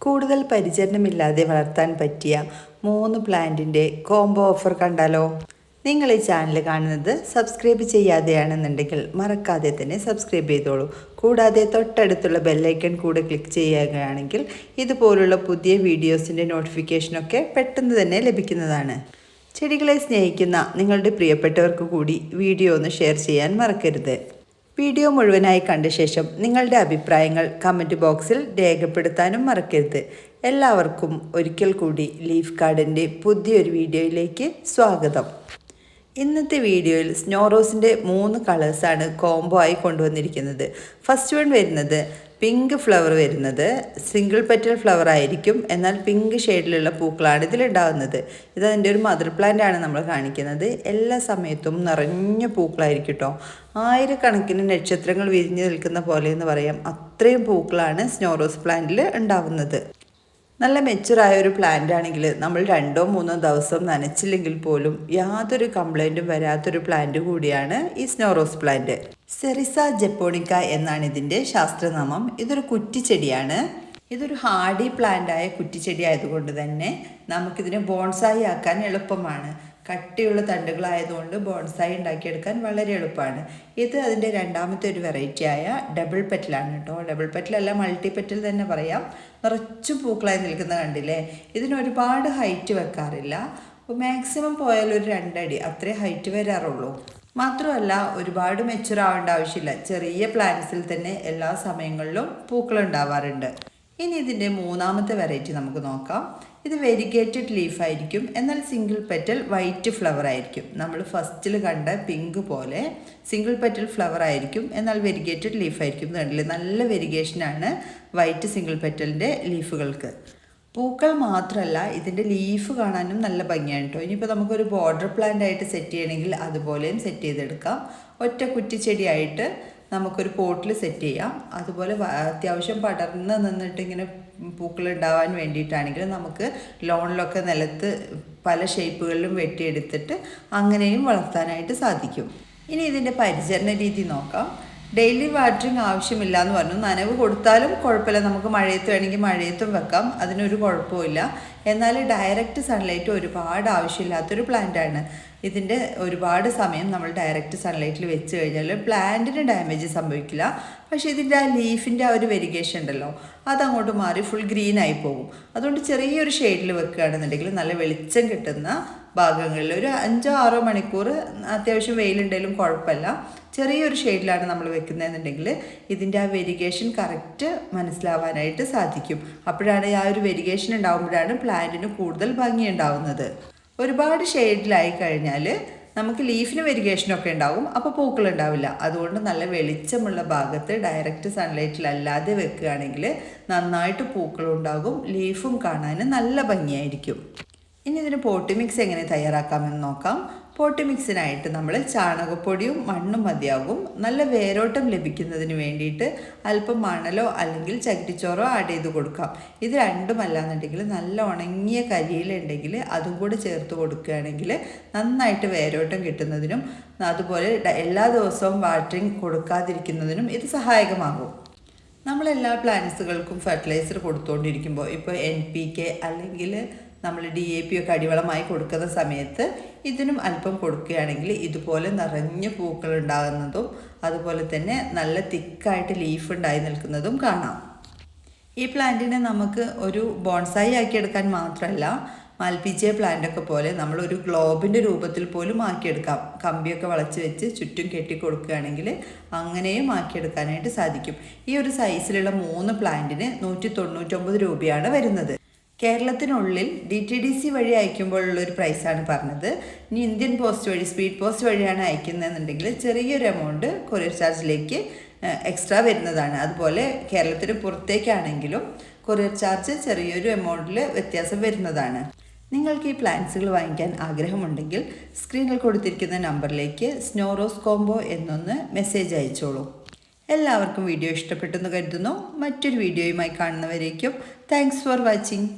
കൂടുതൽ പരിചരണമില്ലാതെ വളർത്താൻ പറ്റിയ മൂന്ന് പ്ലാന്റിന്റെ കോംബോ ഓഫർ കണ്ടാലോ? നിങ്ങൾ ഈ ചാനൽ കാണുന്നത് സബ്സ്ക്രൈബ് ചെയ്യാതെയാണെന്നുണ്ടെങ്കിൽ മറക്കാതെ തന്നെ സബ്സ്ക്രൈബ് ചെയ്തോളൂ. കൂടാതെ തൊട്ടടുത്തുള്ള ബെല്ലൈക്കൺ കൂടെ ക്ലിക്ക് ചെയ്യുകയാണെങ്കിൽ ഇതുപോലുള്ള പുതിയ വീഡിയോസിന്റെ നോട്ടിഫിക്കേഷനൊക്കെ പെട്ടെന്ന് തന്നെ ലഭിക്കുന്നതാണ്. ചെടികളെ സ്നേഹിക്കുന്ന നിങ്ങളുടെ പ്രിയപ്പെട്ടവർക്ക് കൂടി വീഡിയോ ഒന്ന് ഷെയർ ചെയ്യാൻ മറക്കരുത്. വീഡിയോ മുഴുവനായി കണ്ട ശേഷം നിങ്ങളുടെ അഭിപ്രായങ്ങൾ കമന്റ് ബോക്സിൽ രേഖപ്പെടുത്താനും മറക്കരുത്. എല്ലാവർക്കും ഒരിക്കൽ കൂടി ലീഫ് ഗാർഡന്റെ പുതിയൊരു വീഡിയോയിലേക്ക് സ്വാഗതം. ഇന്നത്തെ വീഡിയോയിൽ സ്നോ റോസിന്റെ മൂന്ന് കളേഴ്സാണ് കോംബോ ആയി കൊണ്ടുവന്നിരിക്കുന്നത്. ഫസ്റ്റ് വൺ വരുന്നത് പിങ്ക് ഫ്ലവർ വരുന്നത്. സിംഗിൾ പെറ്റൽ ഫ്ലവർ ആയിരിക്കും. എന്നാൽ പിങ്ക് ഷെയ്ഡിലുള്ള പൂക്കളാണ് ഇതിലുണ്ടാകുന്നത് ഇത് അതിന്റെ ഒരു മദർ പ്ലാന്റ് ആണ് നമ്മൾ കാണിക്കുന്നത്. എല്ലാ സമയത്തും നിറഞ്ഞ പൂക്കളായിരിക്കും കേട്ടോ ആയിരക്കണക്കിന് നക്ഷത്രങ്ങൾ വിരിഞ്ഞു നിൽക്കുന്ന പോലെ എന്ന് പറയാം. അത്രയും പൂക്കളാണ് സ്നോറോസ് പ്ലാന്റിൽ ഉണ്ടാവുന്നത്. നല്ല മെച്ചുറായ ഒരു പ്ലാന്റ് ആണെങ്കിൽ നമ്മൾ രണ്ടോ മൂന്നോ ദിവസം നനച്ചില്ലെങ്കിൽ പോലും യാതൊരു കംപ്ലൈന്റും വരാത്തൊരു പ്ലാന്റ് കൂടിയാണ് ഈ സ്നോറോസ് പ്ലാന്റ് സെറിസ ജപ്പോണിക്ക എന്നാണ് ഇതിന്റെ ശാസ്ത്രനാമം. ഇതൊരു കുറ്റിച്ചെടിയാണ്. ഇതൊരു ഹാർഡി പ്ലാന്റ് ആയ കുറ്റിച്ചെടി ആയതുകൊണ്ട് തന്നെ നമുക്കിതിനെ ബോൺസായി ആക്കാൻ എളുപ്പമാണ്. കട്ടിയുള്ള തണ്ടുകളായതുകൊണ്ട് ബോൺസായി ഉണ്ടാക്കിയെടുക്കാൻ വളരെ എളുപ്പമാണ്. ഇത് അതിന്റെ രണ്ടാമത്തെ ഒരു വെറൈറ്റി ആയ ഡബിൾ പെറ്റലാണ് കേട്ടോ. ഡബിൾ പെറ്റലല്ല മൾട്ടി പെറ്റൽ തന്നെ പറയാം. നിറച്ചു പൂക്കളായി നിൽക്കുന്ന കണ്ടില്ലേ? ഇതിന് ഒരുപാട് ഹൈറ്റ് വെക്കാറില്ല. മാക്സിമം പോയാൽ ഒരു രണ്ടടി അത്രേ ഹൈറ്റ് വരാറുള്ളൂ. മാത്രമല്ല ഒരുപാട് മെച്ചുർ ആവേണ്ട ആവശ്യമില്ല. ചെറിയ പ്ലാന്റ്സിൽ തന്നെ എല്ലാ സമയങ്ങളിലും പൂക്കളുണ്ടാവാറുണ്ട് ഇനി ഇതിന്റെ മൂന്നാമത്തെ വെറൈറ്റി നമുക്ക് നോക്കാം. ഇത് വെരിഗേറ്റഡ് ലീഫ് ആയിരിക്കും. എന്നാൽ സിംഗിൾ പെറ്റൽ വൈറ്റ് ഫ്ലവർ ആയിരിക്കും. നമ്മൾ ഫസ്റ്റിൽ കണ്ട പിങ്ക് പോലെ സിംഗിൾ പെറ്റൽ ഫ്ലവർ ആയിരിക്കും. എന്നാൽ വെരിഗേറ്റഡ് ലീഫ് ആയിരിക്കും. കണ്ടില്ലേ? നല്ല വെരിഗേഷനാണ് വൈറ്റ് സിംഗിൾ പെറ്റലിന്റെ ലീഫുകൾക്ക്. പൂക്കൾ മാത്രമല്ല ഇതിന്റെ ലീഫ് കാണാനും നല്ല ഭംഗിയാണ് കേട്ടോ. ഇനിയിപ്പോൾ നമുക്കൊരു ബോർഡർ പ്ലാന്റ് ആയിട്ട് സെറ്റ് ചെയ്യണമെങ്കിൽ അതുപോലെയും സെറ്റ് ചെയ്തെടുക്കാം. ഒറ്റ കുറ്റിച്ചെടിയായിട്ട് നമുക്കൊരു പോട്ടിൽ സെറ്റ് ചെയ്യാം. അതുപോലെ അത്യാവശ്യം പടർന്ന് നിന്നിട്ട് ഇങ്ങനെ പൂക്കൾ ഉണ്ടാവാൻ വേണ്ടിയിട്ടാണെങ്കിൽ നമുക്ക് ലോണിലൊക്കെ നിലത്ത് പല ഷേപ്പുകളിലും വെട്ടിയെടുത്തിട്ട് അങ്ങനെയും വളർത്താനായിട്ട് സാധിക്കും. ഇനി ഇതിന്റെ പരിചരണ രീതി നോക്കാം. ഡെയിലി വാട്ടറിങ് ആവശ്യമില്ല എന്ന് പറഞ്ഞു. നനവ് കൊടുത്താലും കുഴപ്പമില്ല. നമുക്ക് മഴയത്ത് വേണമെങ്കിൽ മഴയത്തും വെക്കാം. അതിനൊരു കുഴപ്പമില്ല എന്നാൽ ഡയറക്റ്റ് സൺലൈറ്റ് ഒരുപാട് ആവശ്യമില്ലാത്തൊരു പ്ലാന്റാണ് ഇതിന്റെ ഒരുപാട് സമയം നമ്മൾ ഡയറക്റ്റ് സൺലൈറ്റിൽ വെച്ച് കഴിഞ്ഞാൽ പ്ലാന്റിന് ഡാമേജ് സംഭവിക്കില്ല. പക്ഷേ ഇതിന്റെ ആ ലീഫിന്റെ ആ ഒരു വെരിഗേഷൻ ഉണ്ടല്ലോ അതങ്ങോട്ട് മാറി ഫുൾ ഗ്രീൻ ആയി പോകും. അതുകൊണ്ട് ചെറിയൊരു ഷെയ്ഡിൽ വെക്കുകയാണെന്നുണ്ടെങ്കിൽ നല്ല വെളിച്ചം കിട്ടുന്ന ഭാഗങ്ങളിൽ ഒരു അഞ്ചോ ആറോ മണിക്കൂർ അത്യാവശ്യം വെയിലുണ്ടെങ്കിലും കുഴപ്പമില്ല. ചെറിയൊരു ഷെയ്ഡിലാണ് നമ്മൾ വെക്കുന്നതെന്നുണ്ടെങ്കിൽ ഇതിന്റെ ആ വെരിഗേഷൻ കറക്റ്റ് മനസ്സിലാവാനായിട്ട് സാധിക്കും. അപ്പോഴാണ് ആ ഒരു വെരിഗേഷൻ ഉണ്ടാകുമ്പോഴാണ് പ്ലാന്റിന് കൂടുതൽ ഭംഗി ഉണ്ടാവുന്നത്. ഒരുപാട് ഷെയ്ഡിലായി കഴിഞ്ഞാൽ നമുക്ക് ലീഫിന് വെരിഗേഷനൊക്കെ ഉണ്ടാവും അപ്പോൾ പൂക്കൾ ഉണ്ടാവില്ല. അതുകൊണ്ട് നല്ല വെളിച്ചമുള്ള ഭാഗത്ത് ഡയറക്റ്റ് സൺലൈറ്റിലല്ലാതെ വെക്കുകയാണെങ്കിൽ നന്നായിട്ട് പൂക്കളുണ്ടാകും ലീഫും കാണാൻ നല്ല ഭംഗിയായിരിക്കും. ഇനി ഇതിന് പോട്ടി മിക്സ് എങ്ങനെ തയ്യാറാക്കാമെന്ന് നോക്കാം. പോട്ടി മിക്സിനായിട്ട് നമ്മൾ ചാണകപ്പൊടിയും മണ്ണും മതിയാകും. നല്ല വേരോട്ടം ലഭിക്കുന്നതിന് വേണ്ടിയിട്ട് അല്പം മണലോ അല്ലെങ്കിൽ ചകിരിച്ചോറോ ആഡ് ചെയ്ത് കൊടുക്കാം. ഇത് എന്നുണ്ടെങ്കിൽ നല്ല ഉണങ്ങിയ കരിയിലുണ്ടെങ്കിൽ അതും കൂടി ചേർത്ത് കൊടുക്കുകയാണെങ്കിൽ നന്നായിട്ട് വേരോട്ടം കിട്ടുന്നതിനും അതുപോലെ എല്ലാ ദിവസവും വാട്ടറിങ് കൊടുക്കാതിരിക്കുന്നതിനും ഇത് സഹായകമാകും. നമ്മളെല്ലാ പ്ലാന്റ്സുകൾക്കും ഫെർട്ടിലൈസർ കൊടുത്തുകൊണ്ടിരിക്കുമ്പോൾ ഇപ്പോൾ എൻ പി കെ അല്ലെങ്കിൽ നമ്മൾ ഡി എ പി ഒക്കെ അടിവളമായി കൊടുക്കുന്ന സമയത്ത് ഇതിനും അല്പം കൊടുക്കുകയാണെങ്കിൽ ഇതുപോലെ നിറഞ്ഞ പൂക്കൾ ഉണ്ടാകുന്നതും അതുപോലെ തന്നെ നല്ല തിക്കായിട്ട് ലീഫ് ഉണ്ടായി നിൽക്കുന്നതും കാണാം. ഈ പ്ലാന്റിനെ നമുക്ക് ഒരു ബോൺസായി ആക്കിയെടുക്കാൻ മാത്രമല്ല മൽപ്പിച്ചിയ പ്ലാന്റൊക്കെ പോലെ നമ്മൾ ഒരു ഗ്ലോബിന്റെ രൂപത്തിൽ പോലും ആക്കിയെടുക്കാം. കമ്പിയൊക്കെ വളച്ച് വെച്ച് ചുറ്റും കെട്ടി കൊടുക്കുകയാണെങ്കിൽ അങ്ങനെയും ആക്കിയെടുക്കാനായിട്ട് സാധിക്കും. ഈ ഒരു സൈസിലുള്ള മൂന്ന് പ്ലാന്റിന് നൂറ്റി തൊണ്ണൂറ്റൊമ്പത് രൂപയാണ് വരുന്നത്. കേരളത്തിനുള്ളിൽ ഡി ടി ഡി സി വഴി അയക്കുമ്പോഴുള്ള ഒരു പ്രൈസാണ് പറഞ്ഞത്. ഇനി ഇന്ത്യൻ പോസ്റ്റ് വഴി സ്പീഡ് പോസ്റ്റ് വഴിയാണ് അയക്കുന്നതെന്നുണ്ടെങ്കിൽ ചെറിയൊരു എമൗണ്ട് കൊറിയർ ചാർജിലേക്ക് എക്സ്ട്രാ വരുന്നതാണ്. അതുപോലെ കേരളത്തിന് പുറത്തേക്കാണെങ്കിലും കൊറിയർ ചാർജ് ചെറിയൊരു എമൗണ്ടിൽ വ്യത്യാസം വരുന്നതാണ്. നിങ്ങൾക്ക് ഈ പ്ലാൻസുകൾ വാങ്ങിക്കാൻ ആഗ്രഹമുണ്ടെങ്കിൽ സ്ക്രീനിൽ കൊടുത്തിരിക്കുന്ന നമ്പറിലേക്ക് സ്നോറോസ് കോംബോ എന്നൊന്ന് മെസ്സേജ് അയച്ചോളൂ. എല്ലാവർക്കും വീഡിയോ ഇഷ്ടപ്പെട്ടെന്ന് കരുതുന്നു. മറ്റൊരു വീഡിയോയുമായി കാണുന്നവരേക്കും താങ്ക്സ് ഫോർ വാച്ചിങ്